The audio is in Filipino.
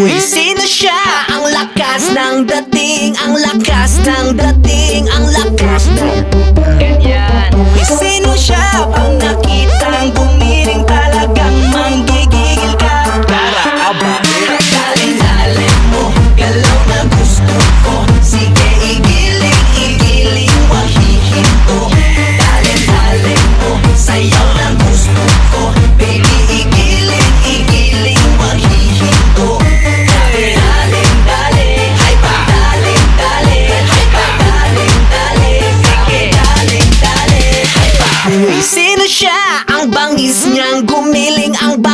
umuwi Sino siya? Ang lakas ng dating Ang lakas ng dating Ang lakas ng Ganyan Sino siya? Pag nakitang gumiling talagang manggigigil ka Tara, aba siya. Ang bangis niyang gumiling ang bangis